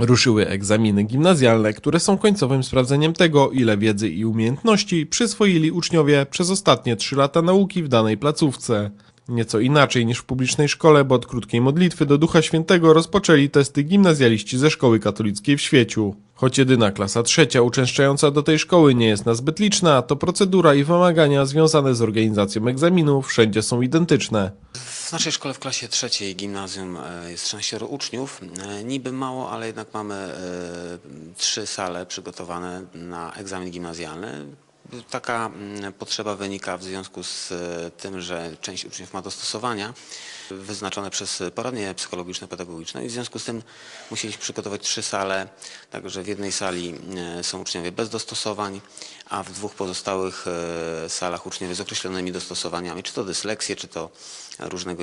Ruszyły egzaminy gimnazjalne, które są końcowym sprawdzeniem tego, ile wiedzy i umiejętności przyswoili uczniowie przez ostatnie 3 lata nauki w danej placówce. Nieco inaczej niż w publicznej szkole, bo od krótkiej modlitwy do Ducha Świętego rozpoczęli testy gimnazjaliści ze szkoły katolickiej w Świeciu. Choć jedyna klasa trzecia uczęszczająca do tej szkoły nie jest nazbyt liczna, to procedura i wymagania związane z organizacją egzaminów wszędzie są identyczne. W naszej szkole w klasie trzeciej gimnazjum e, jest 16 uczniów. E, Niby mało, ale jednak mamy e, trzy sale przygotowane na egzamin gimnazjalny. Taka mm, potrzeba wynika w związku z tym, że część uczniów ma dostosowania wyznaczone przez poradnie psychologiczno-pedagogiczne i w związku z tym musieliśmy przygotować trzy sale, także w jednej sali e, są uczniowie bez dostosowań, a w dwóch pozostałych e, salach uczniowie z określonymi dostosowaniami, czy to dysleksje, czy to różnego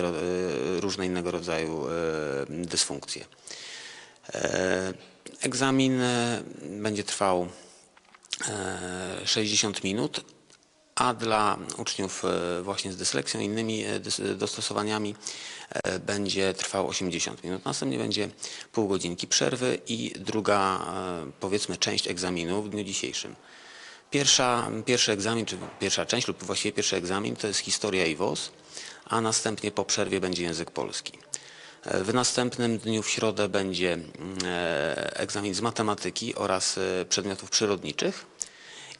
ro- e, różne innego rodzaju dysfunkcje. Egzamin będzie trwał e, 60 minut, a dla uczniów e, właśnie z dysleksją i innymi e, dys- dostosowaniami e, będzie trwał 80 minut. Następnie będzie pół godzinki przerwy i druga, e, powiedzmy, część egzaminu w dniu dzisiejszym. Pierwsza, pierwszy egzamin, czy pierwsza część lub właściwie pierwszy egzamin to jest historia i WOS, a następnie po przerwie będzie język polski. E, W następnym dniu w środę będzie mm, e, egzamin z matematyki oraz e, przedmiotów przyrodniczych.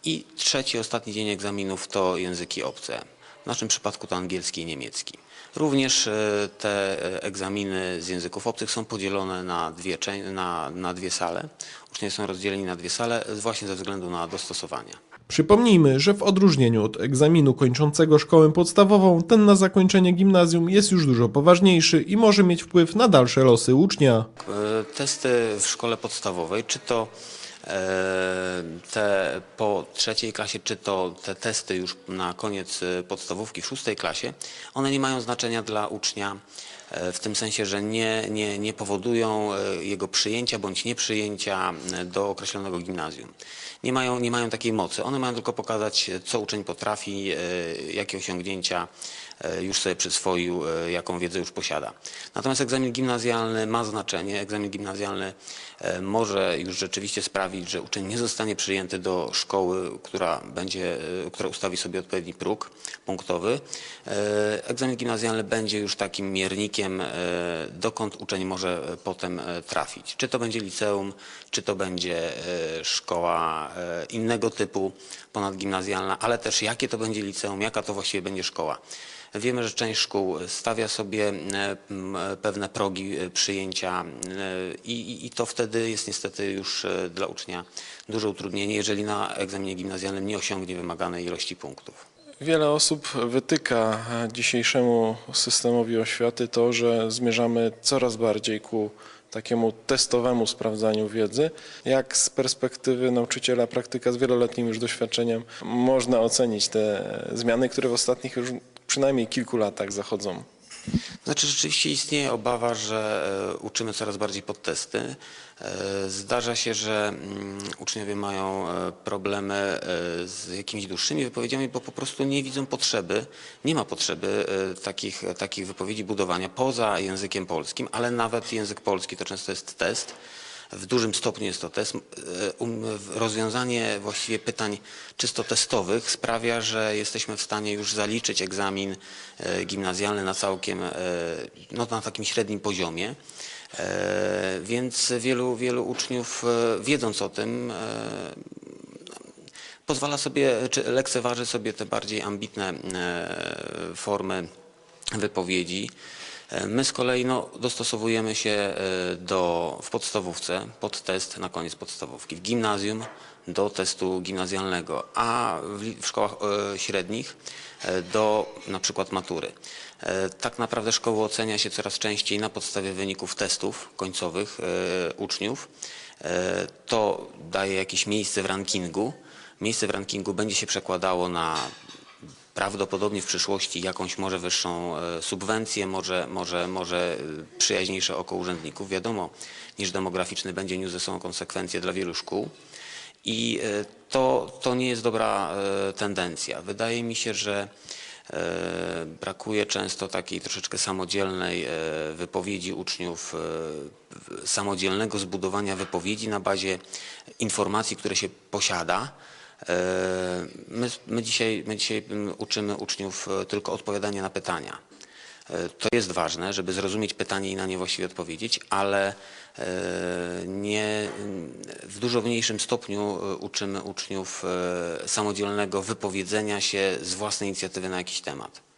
I trzeci, ostatni dzień egzaminów to języki obce. W naszym przypadku to angielski i niemiecki. Również e, te e, egzaminy z języków obcych są podzielone na dwie, na, na dwie sale. Uczniowie są rozdzieleni na dwie sale właśnie ze względu na dostosowania. Przypomnijmy, że w odróżnieniu od egzaminu kończącego szkołę podstawową, ten na zakończenie gimnazjum jest już dużo poważniejszy i może mieć wpływ na dalsze losy ucznia. E, Testy w szkole podstawowej, czy to te po trzeciej klasie, czy to te testy już na koniec e, podstawówki w szóstej klasie, one nie mają znaczenia dla ucznia e, w tym sensie, że nie, nie, nie powodują e, jego przyjęcia bądź nieprzyjęcia e, do określonego gimnazjum. Nie mają, nie mają takiej mocy. One mają tylko pokazać, co uczeń potrafi, e, jakie osiągnięcia e, już sobie przyswoił, e, jaką wiedzę już posiada. Natomiast egzamin gimnazjalny ma znaczenie. Egzamin gimnazjalny e, może już rzeczywiście sprawić, że uczeń nie zostanie przyjęty do szkoły, która będzie, e, która ustawi sobie odpowiedni próg punktowy. E, Egzamin gimnazjalny będzie już takim miernikiem, e, dokąd uczeń może potem trafić. Czy to będzie liceum, czy to będzie szkoła innego typu ponadgimnazjalna, ale też jakie to będzie liceum, jaka to właściwie będzie szkoła. Wiemy, że część szkół stawia sobie e, m, pewne progi e, przyjęcia e, i, i- to wtedy jest niestety już e, dla ucznia duże utrudnienie, jeżeli na egzaminie gimnazjalnym nie osiągnie wymaganej ilości punktów. Wiele osób wytyka e, dzisiejszemu systemowi oświaty to, że zmierzamy coraz bardziej ku takiemu testowemu sprawdzaniu wiedzy. Jak z perspektywy nauczyciela, praktyka z wieloletnim już doświadczeniem można ocenić te zmiany, które w ostatnich już przynajmniej kilku latach zachodzą? Znaczy rzeczywiście istnieje obawa, że e, uczymy coraz bardziej pod testy. E, Zdarza się, że mm, uczniowie mają e, problemy z jakimiś dłuższymi wypowiedziami, bo po prostu nie widzą potrzeby, nie ma potrzeby takich, takich wypowiedzi budowania poza językiem polskim, ale nawet język polski to często jest test. W dużym stopniu jest to test. E, um, Rozwiązanie właściwie pytań czysto testowych sprawia, że jesteśmy w stanie już zaliczyć egzamin e, gimnazjalny na całkiem, e, no na takim średnim poziomie. Więc wielu, wielu uczniów, wiedząc o tym, pozwala sobie, czy lekceważy sobie te bardziej ambitne formy wypowiedzi. My z kolei no, dostosowujemy się e, do, w podstawówce pod test na koniec podstawówki, w gimnazjum do testu gimnazjalnego, a w, w szkołach e, średnich e, do na przykład matury. Tak naprawdę szkoły ocenia się coraz częściej na podstawie wyników testów końcowych uczniów. To daje jakieś miejsce w rankingu. Miejsce w rankingu będzie się przekładało na prawdopodobnie w przyszłości jakąś może wyższą e, subwencję, może, może, może e, przyjaźniejsze oko urzędników. Wiadomo, niż demograficzny będzie niósł ze sobą konsekwencje dla wielu szkół. I e, to, to nie jest dobra tendencja. Wydaje mi się, że Brakuje często takiej troszeczkę samodzielnej wypowiedzi uczniów, samodzielnego zbudowania wypowiedzi na bazie informacji, które się posiada. E, My, my, dzisiaj, my dzisiaj uczymy uczniów e, tylko odpowiadania na pytania. E, To jest ważne, żeby zrozumieć pytanie i na nie właściwie odpowiedzieć, ale nie, w dużo mniejszym stopniu uczymy uczniów samodzielnego wypowiedzenia się z własnej inicjatywy na jakiś temat.